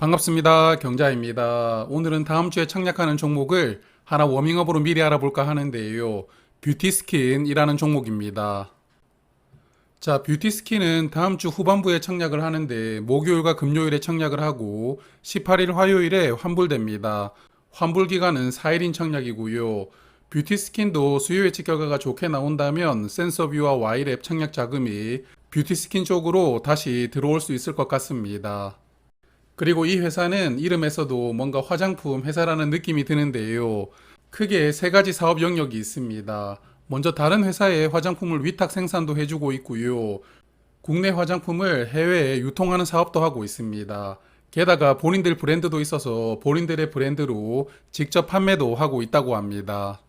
반갑습니다. 경자입니다. 오늘은 다음 주에 창략하는 종목을 하나 워밍업으로 미리 알아볼까 하는데요. 뷰티 스킨이라는 종목입니다. 자, 뷰티 스킨은 다음 주 후반부에 청약을 하는데 목요일과 금요일에 청약을 하고 18일 화요일에 환불됩니다. 환불 기간은 4일인 청약이고요. 뷰티 스킨도 수요 예측 결과가 좋게 나온다면 센서뷰와 와이랩 청약 자금이 뷰티 스킨 쪽으로 다시 들어올 수 있을 것 같습니다. 그리고 이 회사는 이름에서도 뭔가 화장품 회사라는 느낌이 드는데요. 크게 세 가지 사업 영역이 있습니다. 먼저 다른 회사에 화장품을 위탁 생산도 해주고 있고요. 국내 화장품을 해외에 유통하는 사업도 하고 있습니다. 게다가 본인들 브랜드도 있어서 본인들의 브랜드로 직접 판매도 하고 있다고 합니다.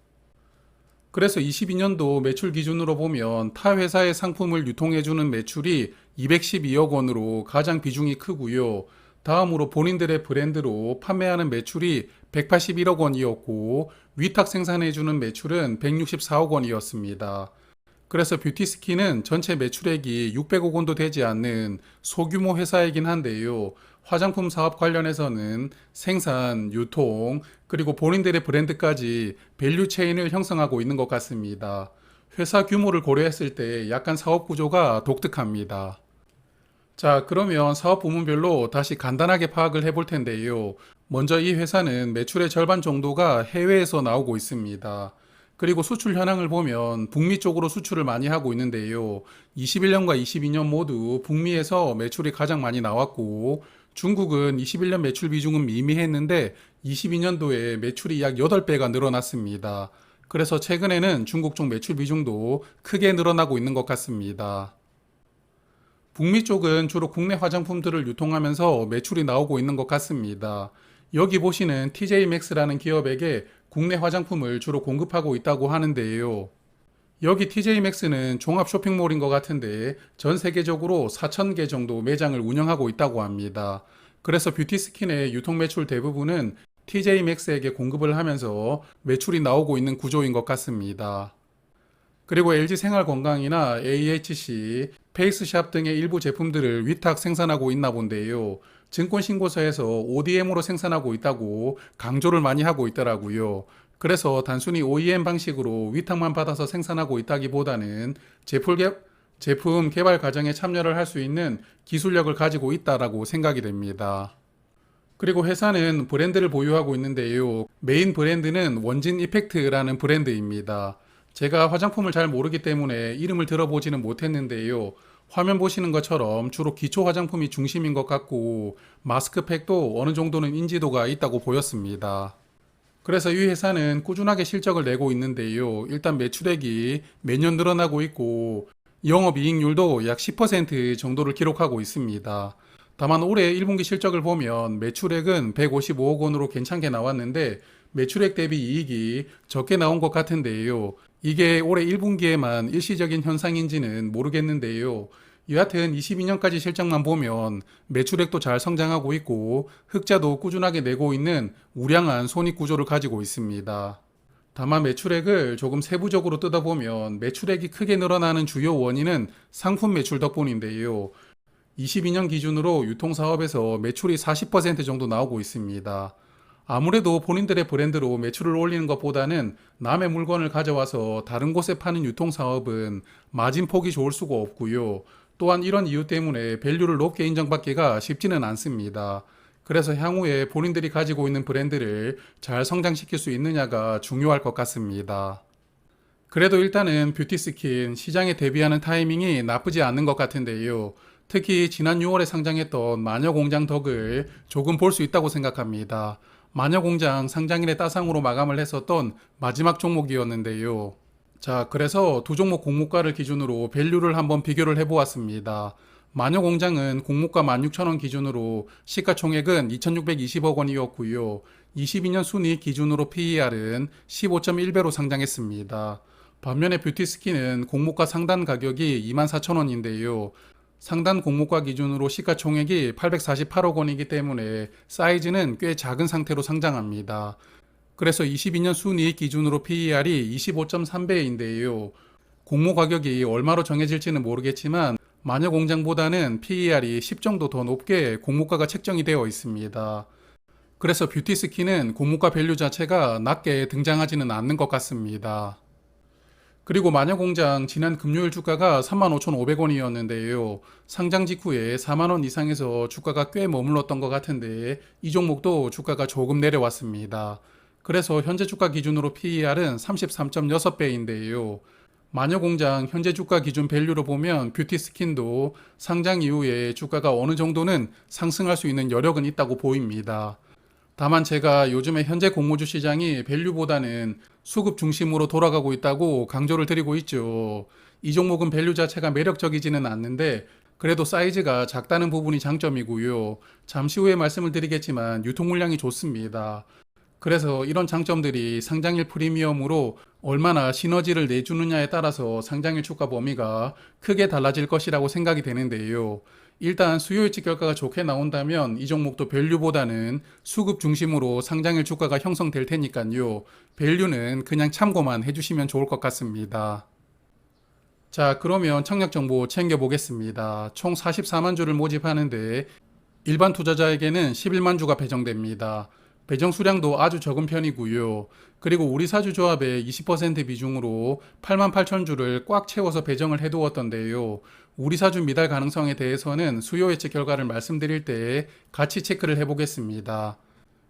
그래서 22년도 매출 기준으로 보면 타 회사의 상품을 유통해주는 매출이 212억 원으로 가장 비중이 크고요. 다음으로 본인들의 브랜드로 판매하는 매출이 181억 원이었고 위탁 생산해주는 매출은 164억 원이었습니다. 그래서 뷰티스킨은 전체 매출액이 600억 원도 되지 않는 소규모 회사이긴 한데요. 화장품 사업 관련해서는 생산, 유통, 그리고 본인들의 브랜드까지 밸류 체인을 형성하고 있는 것 같습니다. 회사 규모를 고려했을 때 약간 사업 구조가 독특합니다. 자, 그러면 사업 부문별로 다시 간단하게 파악을 해볼 텐데요. 먼저 이 회사는 매출의 절반 정도가 해외에서 나오고 있습니다. 그리고 수출 현황을 보면 북미 쪽으로 수출을 많이 하고 있는데요. 21년과 22년 모두 북미에서 매출이 가장 많이 나왔고 중국은 21년 매출 비중은 미미했는데 22년도에 매출이 약 8배가 늘어났습니다. 그래서 최근에는 중국 쪽 매출 비중도 크게 늘어나고 있는 것 같습니다. 북미 쪽은 주로 국내 화장품들을 유통하면서 매출이 나오고 있는 것 같습니다. 여기 보시는 TJ Max라는 기업에게 국내 화장품을 주로 공급하고 있다고 하는데요. 여기 TJ Max는 종합 쇼핑몰인 것 같은데 전 세계적으로 4,000개 정도 매장을 운영하고 있다고 합니다. 그래서 뷰티 스킨의 유통 매출 대부분은 TJ Max에게 공급을 하면서 매출이 나오고 있는 구조인 것 같습니다. 그리고 LG 생활건강이나 AHC, 페이스샵 등의 일부 제품들을 위탁 생산하고 있나 본데요. 증권신고서에서 ODM으로 생산하고 있다고 강조를 많이 하고 있더라고요. 그래서 단순히 OEM 방식으로 위탁만 받아서 생산하고 있다기보다는 제품, 개, 제품 개발 과정에 참여를 할 수 있는 기술력을 가지고 있다라고 생각이 됩니다. 그리고 회사는 브랜드를 보유하고 있는데요. 메인 브랜드는 원진 이펙트라는 브랜드입니다. 제가 화장품을 잘 모르기 때문에 이름을 들어보지는 못했는데요. 화면 보시는 것처럼 주로 기초 화장품이 중심인 것 같고 마스크팩도 어느 정도는 인지도가 있다고 보였습니다. 그래서 이 회사는 꾸준하게 실적을 내고 있는데요. 일단 매출액이 매년 늘어나고 있고 영업이익률도 약 10% 정도를 기록하고 있습니다. 다만 올해 1분기 실적을 보면 매출액은 155억 원으로 괜찮게 나왔는데 매출액 대비 이익이 적게 나온 것 같은데요. 이게 올해 1분기에만 일시적인 현상인지는 모르겠는데요. 여하튼 22년까지 실적만 보면 매출액도 잘 성장하고 있고 흑자도 꾸준하게 내고 있는 우량한 손익 구조를 가지고 있습니다. 다만 매출액을 조금 세부적으로 뜯어보면 매출액이 크게 늘어나는 주요 원인은 상품 매출 덕분인데요. 22년 기준으로 유통사업에서 매출이 40% 정도 나오고 있습니다. 아무래도 본인들의 브랜드로 매출을 올리는 것보다는 남의 물건을 가져와서 다른 곳에 파는 유통 사업은 마진 폭이 좋을 수가 없고요. 또한 이런 이유 때문에 밸류를 높게 인정받기가 쉽지는 않습니다. 그래서 향후에 본인들이 가지고 있는 브랜드를 잘 성장시킬 수 있느냐가 중요할 것 같습니다. 그래도 일단은 뷰티 스킨 시장에 대비하는 타이밍이 나쁘지 않은 것 같은데요. 특히 지난 6월에 상장했던 마녀 공장 덕을 조금 볼 수 있다고 생각합니다. 마녀공장 상장일의 따상으로 마감을 했었던 마지막 종목이었는데요. 자, 그래서 두 종목 공모가를 기준으로 밸류를 한번 비교를 해보았습니다. 마녀공장은 공모가 16,000원 기준으로 시가총액은 2,620억 원이었고요. 22년 순이익 기준으로 PER은 15.1배로 상장했습니다. 반면에 뷰티스킨은 공모가 상단 가격이 24,000원인데요. 상단 공모가 기준으로 시가총액이 848억 원이기 때문에 사이즈는 꽤 작은 상태로 상장합니다. 그래서 22년 순이익 기준으로 PER이 25.3배인데요. 공모 가격이 얼마로 정해질지는 모르겠지만 마녀 공장보다는 PER이 10 정도 더 높게 공모가가 책정이 되어 있습니다. 그래서 뷰티스킨은 공모가 밸류 자체가 낮게 등장하지는 않는 것 같습니다. 그리고 마녀공장 지난 금요일 주가가 35,500원이었는데요. 상장 직후에 4만원 이상에서 주가가 꽤 머물렀던 것 같은데 이 종목도 주가가 조금 내려왔습니다. 그래서 현재 주가 기준으로 PER은 33.6배인데요. 마녀공장 현재 주가 기준 밸류로 보면 뷰티 스킨도 상장 이후에 주가가 어느 정도는 상승할 수 있는 여력은 있다고 보입니다. 다만 제가 요즘에 현재 공모주 시장이 밸류보다는 수급 중심으로 돌아가고 있다고 강조를 드리고 있죠. 이 종목은 밸류 자체가 매력적이지는 않는데 그래도 사이즈가 작다는 부분이 장점이고요. 잠시 후에 말씀을 드리겠지만 유통 물량이 좋습니다. 그래서 이런 장점들이 상장일 프리미엄으로 얼마나 시너지를 내주느냐에 따라서 상장일 주가 범위가 크게 달라질 것이라고 생각이 되는데요. 일단 수요 예측 결과가 좋게 나온다면 이 종목도 밸류보다는 수급 중심으로 상장일 주가가 형성될 테니까요. 밸류는 그냥 참고만 해주시면 좋을 것 같습니다. 자, 그러면 청약 정보 챙겨보겠습니다. 총 44만 주를 모집하는데 일반 투자자에게는 11만 주가 배정됩니다. 배정 수량도 아주 적은 편이고요. 그리고 우리 사주 조합의 20% 비중으로 8만 8천 주를 꽉 채워서 배정을 해두었던데요. 우리 사주 미달 가능성에 대해서는 수요 예측 결과를 말씀드릴 때 같이 체크를 해보겠습니다.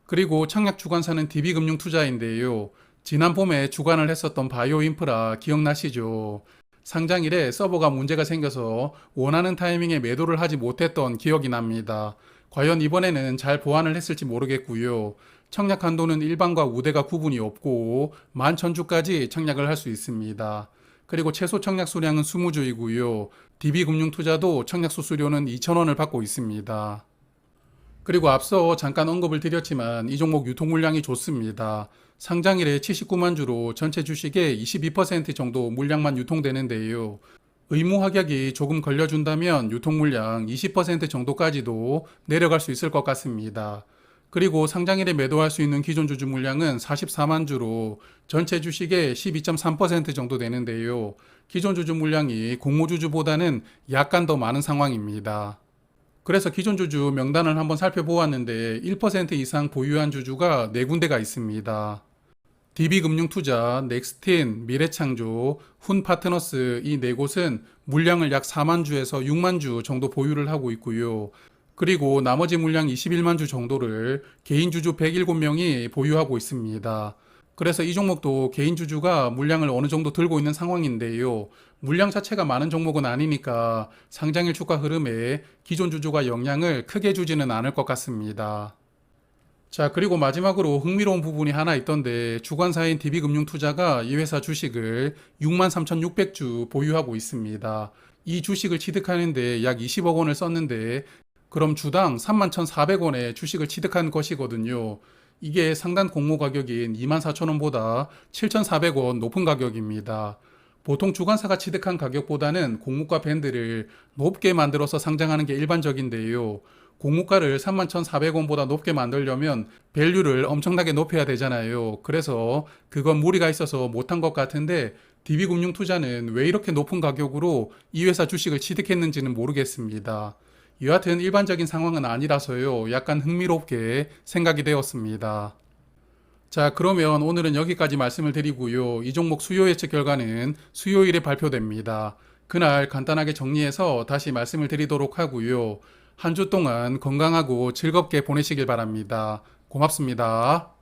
그리고 청약 주관사는 DB금융투자인데요. 지난 봄에 주관을 했었던 바이오 인프라 기억나시죠? 상장일에 서버가 문제가 생겨서 원하는 타이밍에 매도를 하지 못했던 기억이 납니다. 과연 이번에는 잘 보완을 했을지 모르겠고요. 청약 한도는 일반과 우대가 구분이 없고 만 천주까지 청약을 할 수 있습니다. 그리고 최소 청약 수량은 20주이고요. DB금융투자도 청약 수수료는 2,000원을 받고 있습니다. 그리고 앞서 잠깐 언급을 드렸지만 이 종목 유통 물량이 좋습니다. 상장일에 79만 주로 전체 주식의 22% 정도 물량만 유통되는데요. 의무 합격이 조금 걸려준다면 유통 물량 20% 정도까지도 내려갈 수 있을 것 같습니다. 그리고 상장일에 매도할 수 있는 기존 주주 물량은 44만 주로 전체 주식의 12.3% 정도 되는데요. 기존 주주 물량이 공모주주보다는 약간 더 많은 상황입니다. 그래서 기존 주주 명단을 한번 살펴보았는데 1% 이상 보유한 주주가 4군데가 있습니다. DB금융투자, 넥스틴, 미래창조, 훈파트너스 이 네 곳은 물량을 약 4만 주에서 6만 주 정도 보유를 하고 있고요. 그리고 나머지 물량 21만 주 정도를 개인 주주 107명이 보유하고 있습니다. 그래서 이 종목도 개인 주주가 물량을 어느 정도 들고 있는 상황인데요. 물량 자체가 많은 종목은 아니니까 상장일 주가 흐름에 기존 주주가 영향을 크게 주지는 않을 것 같습니다. 자, 그리고 마지막으로 흥미로운 부분이 하나 있던데 주관사인 DB금융투자가 이 회사 주식을 63,600주 보유하고 있습니다. 이 주식을 취득하는데 약 20억 원을 썼는데 그럼 주당 31,400원의 주식을 취득한 것이거든요. 이게 상단 공모 가격인 24,000원보다 7,400원 높은 가격입니다. 보통 주관사가 취득한 가격보다는 공모가 밴드를 높게 만들어서 상장하는 게 일반적인데요. 공모가를 31,400원보다 높게 만들려면 밸류를 엄청나게 높여야 되잖아요. 그래서 그건 무리가 있어서 못한 것 같은데 DB금융투자는 왜 이렇게 높은 가격으로 이 회사 주식을 취득했는지는 모르겠습니다. 여하튼 일반적인 상황은 아니라서요. 약간 흥미롭게 생각이 되었습니다. 자, 그러면 오늘은 여기까지 말씀을 드리고요. 이 종목 수요 예측 결과는 수요일에 발표됩니다. 그날 간단하게 정리해서 다시 말씀을 드리도록 하고요. 한 주 동안 건강하고 즐겁게 보내시길 바랍니다. 고맙습니다.